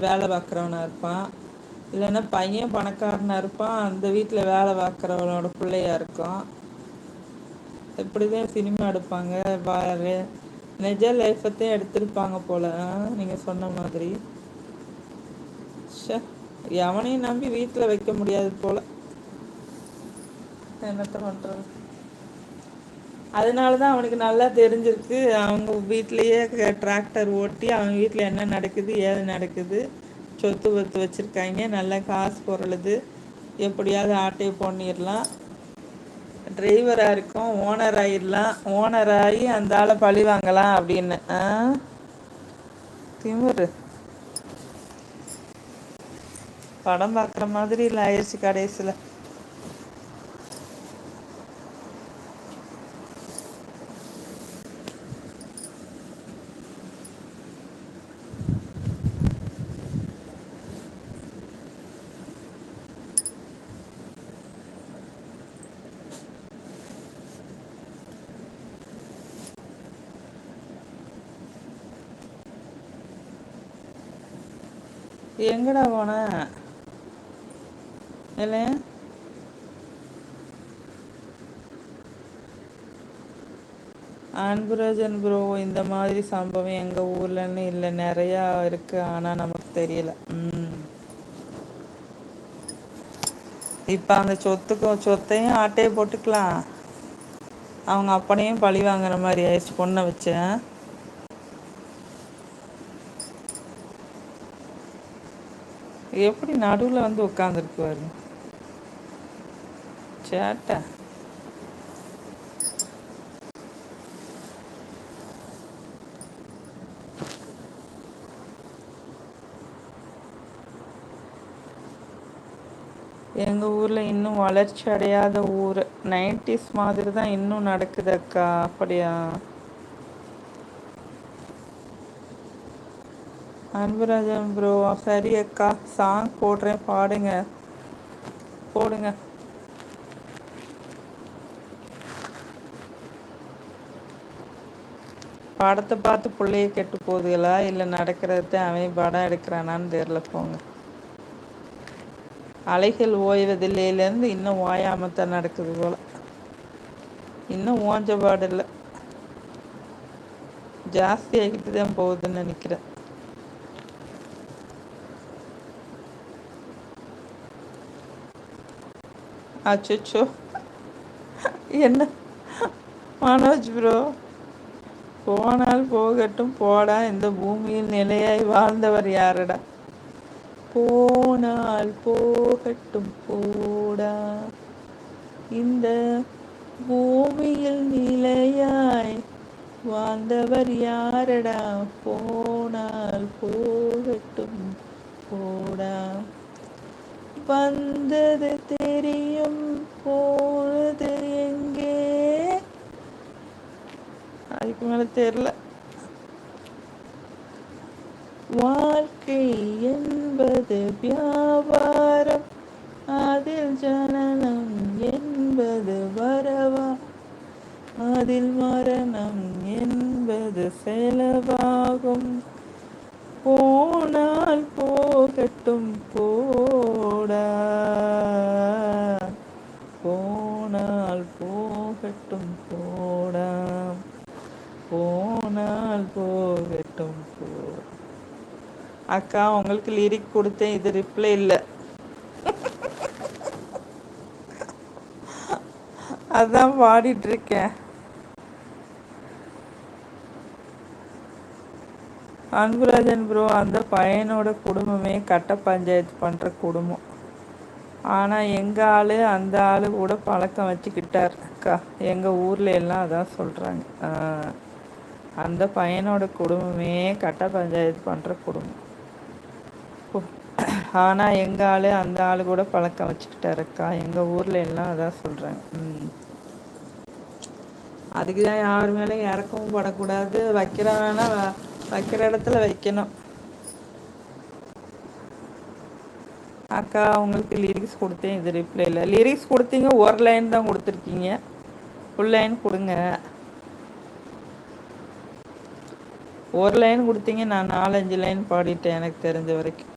வேலை பார்க்குறவனா இருப்பான். இல்லைன்னா பையன் பணக்காரனா இருப்பான். அந்த வீட்டுல வேலை பாக்குறவனோட பிள்ளையா இருக்கும் எப்படிதான் சினிமா எடுப்பாங்க பாரு. நெஜ லைஃபத்தையும் எடுத்திருப்பாங்க போல. நீங்க சொன்ன மாதிரி. எவனையும் நம்பி வீட்டுல வைக்க முடியாது போல. என்னத்த அதனால அதனாலதான் அவனுக்கு நல்லா தெரிஞ்சிருக்கு. அவங்க வீட்லயே டிராக்டர் ஓட்டி அவங்க வீட்டுல என்ன நடக்குது ஏது நடக்குது சொத்து பத்து வச்சுருக்காங்க. நல்லா காசு பொருளுது. எப்படியாவது ஆட்டைய பண்ணிடலாம். டிரைவரா இருக்கும் ஓனர் ஆகிடலாம் ஓனர் ஆகி அந்த ஆளை பழி வாங்கலாம் அப்படின்னு. திமுரு. படம் பார்க்குற மாதிரி இல்லை ஆயிடுச்சு கடைசியில். எங்கடா போன? இல்லை அன்புராஜன் ப்ரோ இந்த மாதிரி சம்பவம் எங்கள் ஊர்லன்னு இல்லை நிறையா இருக்குது ஆனால் நமக்கு தெரியல. ம். இப்போ அந்த சொத்துக்கும் சொத்தையும் ஆட்டையை போட்டுக்கலாம். அவங்க அப்பனையும் பழி வாங்குற மாதிரி ஆயிடுச்சு பொண்ணை வச்சேன் எப்படி நடுவில் வந்து உட்காந்துருக்குவாரு சேட்டா. எங்கள் ஊரில் இன்னும் வளர்ச்சி அடையாத ஊர். நைன்டிஸ் மாதிரி தான் இன்னும் நடக்குது அக்கா. அப்படியா? அன்புராஜன் ப்ரோ சரி அக்கா சாங் போடுறேன் பாடுங்க. போடுங்க. படத்தை பார்த்து பிள்ளைய கெட்டு போகுதுங்களா இல்லை நடக்கிறத அவன் படம் எடுக்கிறானான்னு தெரில போங்க. அலைகள் ஓய்வதில்லையிலேருந்து இன்னும் ஓயாமத்தான் நடக்குது போல். இன்னும் ஓஞ்ச பாடில்லை ஜாஸ்தி ஆகிட்டு தான் போகுதுன்னு நினைக்கிறேன். அச்சோ என்ன? மனோஜ் ப்ரோ போனால் போகட்டும் போடா இந்த பூமியில் நிலையாய் வாழ்ந்தவர் யாரடா? போனால் போகட்டும் போடா. இந்த பூமியில் நிலையாய் வாழ்ந்தவர் யாரடா? போனால் போகட்டும் போடா. வந்தது தெரியும் போனது எங்கே? அதுக்கு மேல தெரியல. வாழ்க்கை என்பது வியாபாரம் அதில் ஜனனம் என்பது வரவா? அதில் மரணம் என்பது செலவாகும். போனால் போகட்டும் போ போனால் போகட்டும் போடா போனால் போகட்டும் போ. அக்கா உங்களுக்கு லிரிக் கொடுத்தேன் இது ரிப்ளை இல்லை. அதான் பாடிட்டு இருக்கேன் அன்புராஜன் ப்ரோ அந்த பையனோட குடும்பமே கட்ட பஞ்சாயத்து பண்ணுற குடும்பம். ஆனால் எங்கள் ஆள் அந்த ஆள் கூட பழக்கம் வச்சுக்கிட்டார் அக்கா. எங்கள் ஊரில் எல்லாம் அதான் சொல்கிறாங்க அந்த பையனோட குடும்பமே கட்ட பஞ்சாயத்து பண்ணுற குடும்பம். ஆனால் எங்கள் ஆள் அந்த ஆள் கூட பழக்கம் வச்சுக்கிட்டே இருக்கா? எங்கள் ஊரில் எல்லாம் அதான் சொல்கிறேன் அதுக்கு தான் யார் மேலேயும் இறக்கவும் படக்கூடாது. வைக்கிறாங்கன்னா வைக்கிற இடத்துல வைக்கணும். அக்கா உங்களுக்கு லிரிக்ஸ் கொடுத்தேன். இது ரிப்ளை இல்லை லிரிக்ஸ் கொடுத்தீங்க ஒரு லைன் தான் கொடுத்துருக்கீங்க. ஃபுல் லைன் கொடுங்க. ஒரு லைன் கொடுத்தீங்க நான் நாலஞ்சு லைன் பாடிட்டேன் எனக்கு தெரிஞ்ச வரைக்கும்.